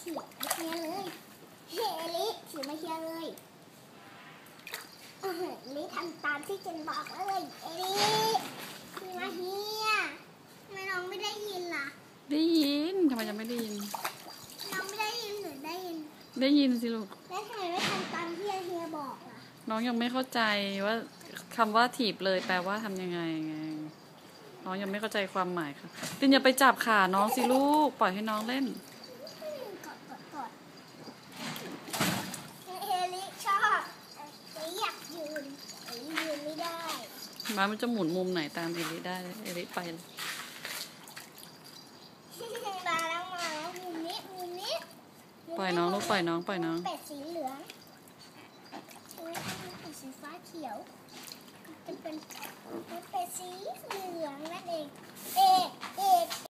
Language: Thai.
เลยมองเถียงมาเฮียเลยเฮเอลิถือมาเฮียเลยเออเอลิทำตามที่เจนบอกเลยเอลิถือมาเฮียทำไมน้องไม่ได้ยินล่ะ ได้ยินทำไมจะไม่ได้ยิน น้องไม่ได้ยินหรือได้ยิน ได้ยินสิลูก แล้วทำไมไม่ทำตามที่เฮียบอกล่ะ น้องยังไม่เข้าใจว่าคำว่าถีบเลยแปลว่าทำยังไงไงน้องยังไม่เข้าใจความหมายค่ะตินอย่าไปจับขาน้องสิลูก ปล่อยให้น้องเล่น อืมกดกดกดเอลิชอบเอลิอยากยืนเอลิยืนไม่ได้ ม้ามันจะหมุนมุมไหนตามเอลิได้เลยเอลิไปเลยมาแล้วมาแล้วมุมนี้มุมนี้ปล่อยน้องลูกปล่อยน้องปล่อยน้องเป็ดสีเหลืองใช่ไหมเป็ดสีฟ้าเขียวจะเป็นเป็ดสีเหลืองนั่นเองเอกเอก